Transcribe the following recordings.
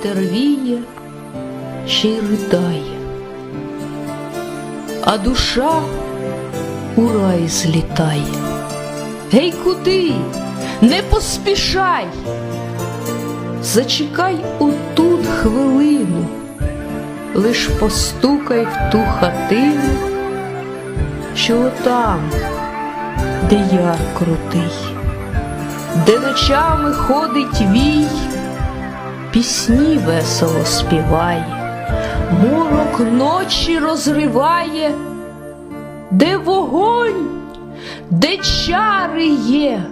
вітер віє, ще й ридає, а душа у рай злітає. Гей, куди? Не поспішай, зачекай отут хвилину, лиш постукай в ту хатину, що отам, де яр крутий, де ночами ходить вій, пісні весело співає, морок ночі розриває, де вогонь, де чари є,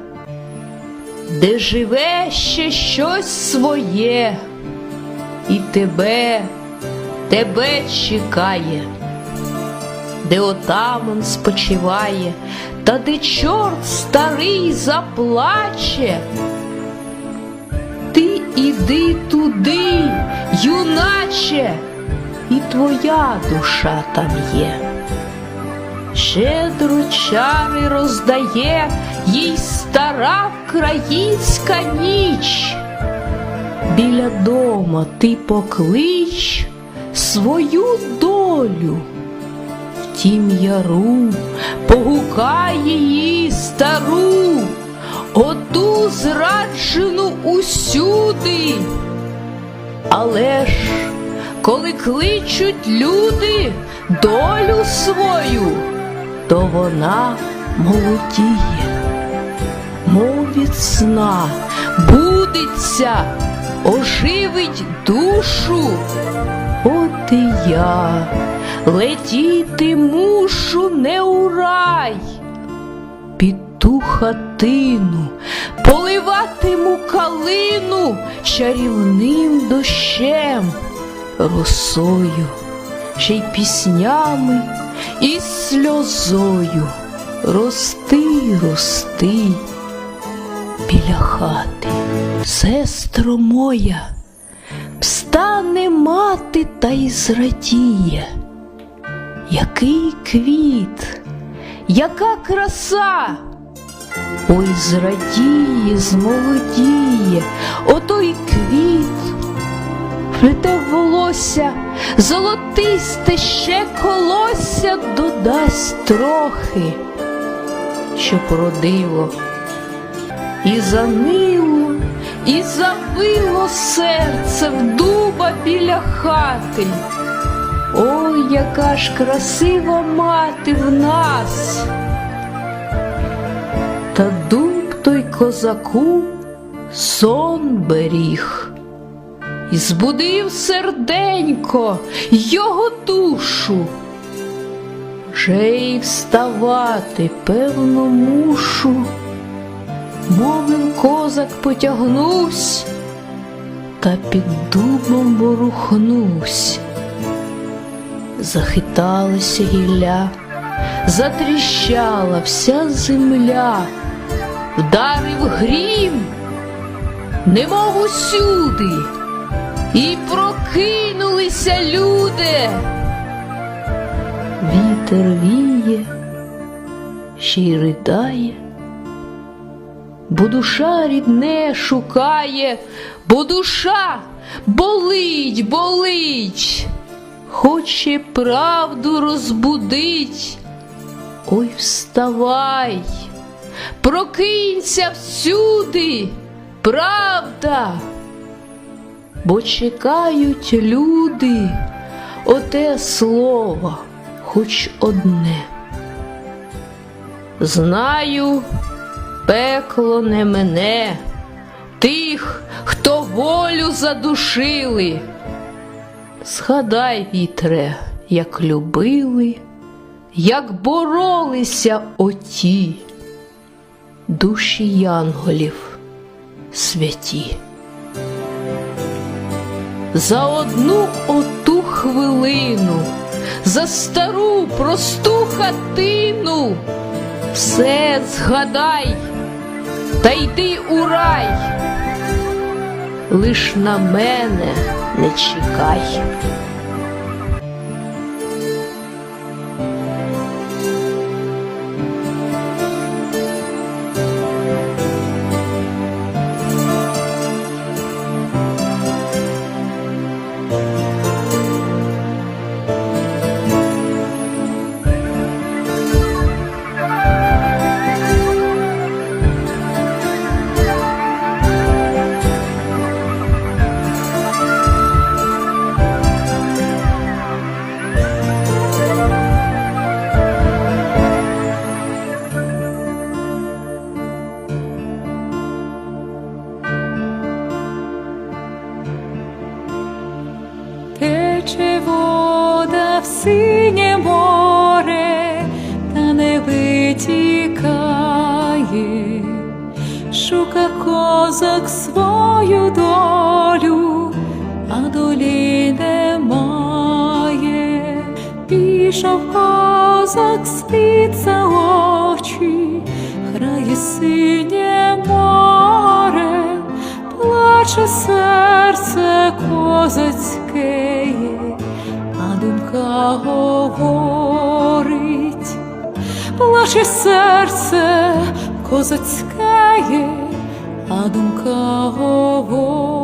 де живе ще щось своє, і тебе, тебе чекає, де отаман спочиває, та де чорт старий заплаче. Іди туди, юначе, і твоя душа там є. Щедро чари роздає їй стара українська ніч. Біля дома ти поклич свою долю. В тім яру погукай її стару, оту зраджену усюди. Але ж, коли кличуть люди долю свою, то вона молодіє, мов від сна, будиться, оживить душу. От і я летіти мушу не у рай, під ту хатину, поливатиму калину чарівним дощем, росою, ще й піснями і сльозою. Рости, рости біля хати, сестро моя, встане мати та й зрадіє. Який квіт, яка краса, ой, зрадіє, змолодіє, отой квіт, плете в волосся, золотисте ще колосся додасть трохи, щоб родило, і занило, і завило серце в дуба біля хати. Ой, яка ж красива мати в нас. Козаку сон беріг, і збудив серденько його душу. Вже й вставати, певно, мушу, мовив козак потягнусь, та під дубом ворухнусь. Захиталася гілля, затріщала вся земля, вдарив грім, немов усюди, і прокинулися люди. Вітер віє, ще й ридає, бо душа рідне шукає, бо душа болить, болить хоче правду розбудить. Ой, вставай, прокинься всюди, правда, бо чекають люди оте слово, хоч одне. Знаю, пекло не мене, тих, хто волю задушили. Згадай, вітре, як любили, як боролися оті душі янголів святі. За одну оту хвилину, за стару просту хатину, все згадай та йди у рай, лиш на мене не чекай. Тече вода в синє море, та не витікає, шука козак свою долю, а долі немає, пішов козак світ за очі, грає синє море, плаче серце козацьке, а говорить, плаче серце козацьке, а думка говорить.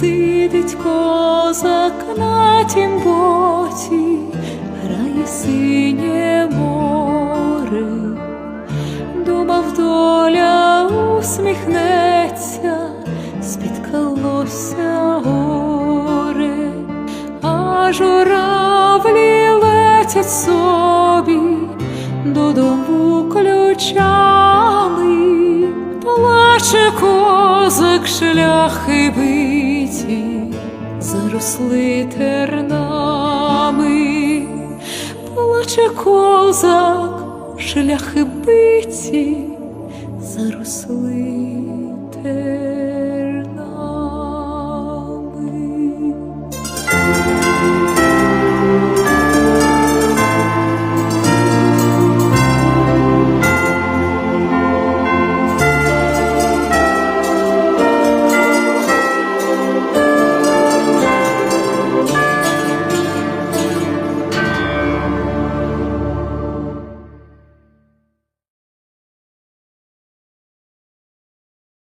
Сидить козак на тім боці, грає синє море, думав, доля усміхнеться, спіткалося горе, а журавлі летять собі додому ключами, плаче козак шляхи биті, заросли тернами, плаче козак, шляхи биті, заросли тернами.